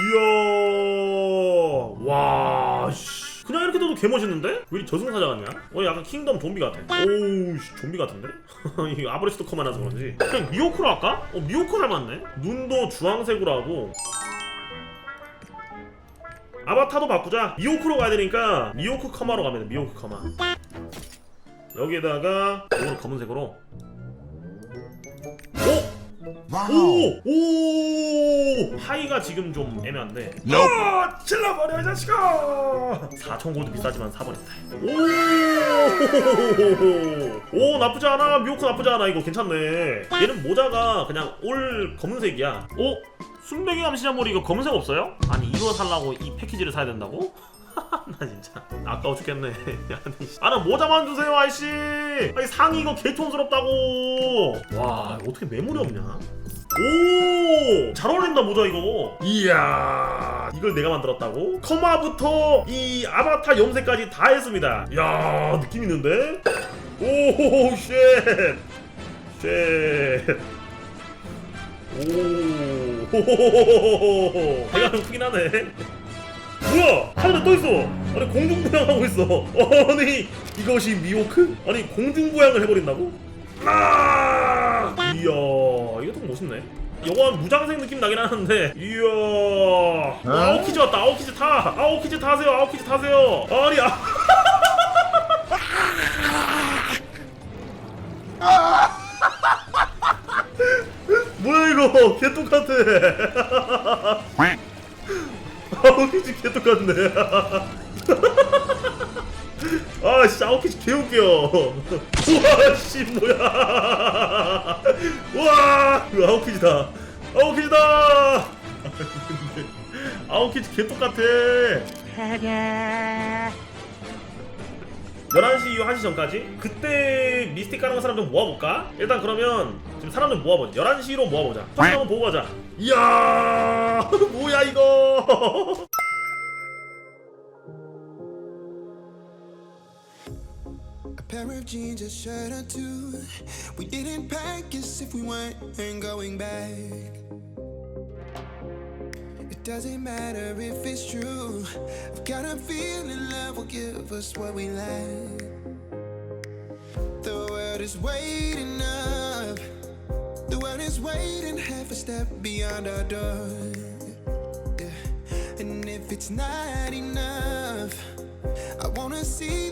이야 와 씨. 그냥 이렇게 둬도 개멋있는데? 왜 저승사자 같냐? 어 약간 킹덤 좀비 같아 오우 씨, 좀비 같은데? 이 아브레스트 커만해서 그런지 그냥 미호크로 할까? 어 미호크 닮았네? 눈도 주황색으로 하고 아바타도 바꾸자 미호크로 가야 되니까 미호크 커마로 가면 돼 미호크 커마 여기에다가 이거를 검은색으로 오! 오! 오! 하이가 지금 좀 애매한데 아! 찔러버려 이 자식아 4천 골드 비싸지만 사버렸다 오! 오 나쁘지 않아 미호크 나쁘지 않아 이거 괜찮네 얘는 모자가 그냥 올 검은색이야 오? 순백이 감시자몰이 이거 검은색 없어요? 아니 이거 살라고 이 패키지를 사야 된다고? 나 진짜 아까워 죽겠네. 아나 모자만 주세요 아이씨 아니 상의 이거 개촌스럽다고 와 어떻게 매물이 없냐 오! 잘 어울린다 모자 이거 이야 이걸 내가 만들었다고? 커마부터 이 아바타 염색까지 다 했습니다 이야 느낌 있는데? 오호호 쉣 쉣. 오, 호호호호호호. 배가 좀 크긴 하네. 뭐야? 하늘에 떠 있어. 아니 공중 부양하고 있어. 아니 이것이 미호크? 아니 공중 부양을 해버린다고? 아! 이야, 멋있네. 한 무장색 느낌 나긴 하는데. 이야. 아오키즈 왔다. 아오키즈 타. 아오키즈 타세요. 아오키즈 타세요. 아니 아. 뭐야 이거? 개 똑같아. 아오키즈 개 똑같네 아 씨 아오키즈 개 웃겨. 우와 씨 뭐야. 이거 아오키즈다. 아오키즈다. 아오키즈 개 똑같아. 11시 이후 1시 전까지? 그때 미스틱 가능한 사람 좀 모아볼까? 일단 그러면 지금 사람 좀 모아보자 11시로 모아보자. 퍼즐 한번 보고 가자. 이야 뭐야 이거 pair of jeans, a shirt or two. We didn't pack as if we weren't going back. It doesn't matter if it's true. I've got a feeling love will give us what we lack. The world is waiting up. The world is waiting half a step beyond our door. Yeah. And if it's not enough, I wanna see